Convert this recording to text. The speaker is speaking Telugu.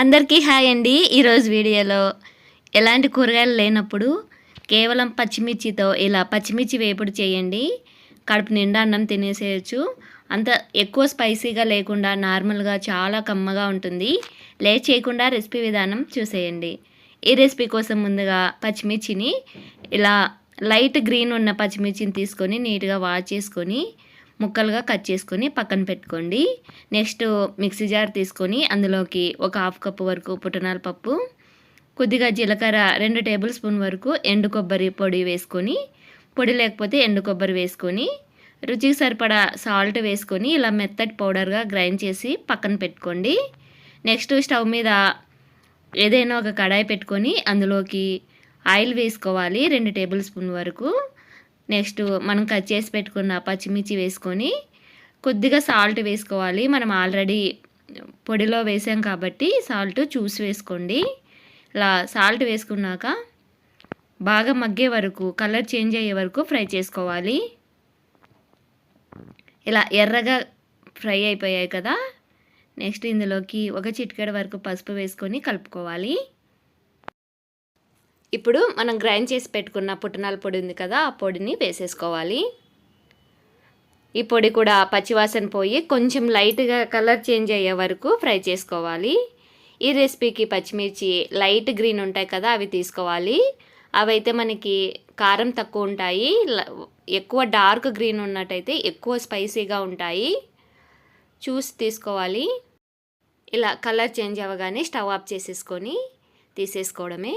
అందరికీ హాయ్ అండి. ఈరోజు వీడియోలో ఎలాంటి కూరగాయలు లేనప్పుడు కేవలం పచ్చిమిర్చితో ఇలా పచ్చిమిర్చి వేపుడు చేయండి. కడుపు నిండా అన్నం తినేసేయచ్చు. అంత ఎక్కువ స్పైసీగా లేకుండా నార్మల్గా చాలా కమ్మగా ఉంటుంది. లే చేయకుండా రెసిపీ విధానం చూసేయండి. ఈ రెసిపీ కోసం ముందుగా పచ్చిమిర్చిని ఇలా లైట్ గ్రీన్ ఉన్న పచ్చిమిర్చిని తీసుకొని నీట్గా వాష్ చేసుకొని ముక్కలుగా కట్ చేసుకొని పక్కన పెట్టుకోండి. నెక్స్ట్ మిక్సీ జార్ తీసుకొని అందులోకి ఒక హాఫ్ కప్పు వరకు పుట్టనాల పప్పు కొద్దిగా జీలకర్ర రెండు టేబుల్ స్పూన్ వరకు ఎండు కొబ్బరి పొడి వేసుకొని పొడి లేకపోతే ఎండు కొబ్బరి వేసుకొని రుచికి సరిపడా సాల్ట్ వేసుకొని ఇలా మెత్తటి పౌడర్గా గ్రైండ్ చేసి పక్కన పెట్టుకోండి. నెక్స్ట్ స్టవ్ మీద ఏదైనా ఒక కడాయి పెట్టుకొని అందులోకి ఆయిల్ వేసుకోవాలి రెండు టేబుల్ స్పూన్ వరకు. నెక్స్ట్ మనం కట్ చేసి పెట్టుకున్న పచ్చిమిర్చి వేసుకొని కొద్దిగా సాల్ట్ వేసుకోవాలి. మనం ఆల్రెడీ పొడిలో వేసాం కాబట్టి సాల్ట్ చూసి వేసుకోండి. ఇలా సాల్ట్ వేసుకున్నాక బాగా మగ్గే వరకు కలర్ చేంజ్ అయ్యే వరకు ఫ్రై చేసుకోవాలి. ఇలా ఎర్రగా ఫ్రై అయిపోయాయి కదా. నెక్స్ట్ ఇందులోకి ఒక చిటికెడ వరకు పసుపు వేసుకొని కలుపుకోవాలి. ఇప్పుడు మనం గ్రైండ్ చేసి పెట్టుకున్న పుట్టినాల పొడి ఉంది కదా ఆ పొడిని వేసేసుకోవాలి. ఈ పొడి కూడా పచ్చివాసన పోయి కొంచెం లైట్గా కలర్ చేంజ్ అయ్యే వరకు ఫ్రై చేసుకోవాలి. ఈ రెసిపీకి పచ్చిమిర్చి లైట్ గ్రీన్ ఉంటాయి కదా అవి తీసుకోవాలి. అవైతే మనకి కారం తక్కువ ఉంటాయి ఎక్కువ డార్క్ గ్రీన్ ఉన్నట్టయితే ఎక్కువ స్పైసీగా ఉంటాయి. చూసి తీసుకోవాలి. ఇలా కలర్ చేంజ్ అవ్వగానే స్టవ్ ఆఫ్ చేసేసుకొని తీసేసుకోవడమే.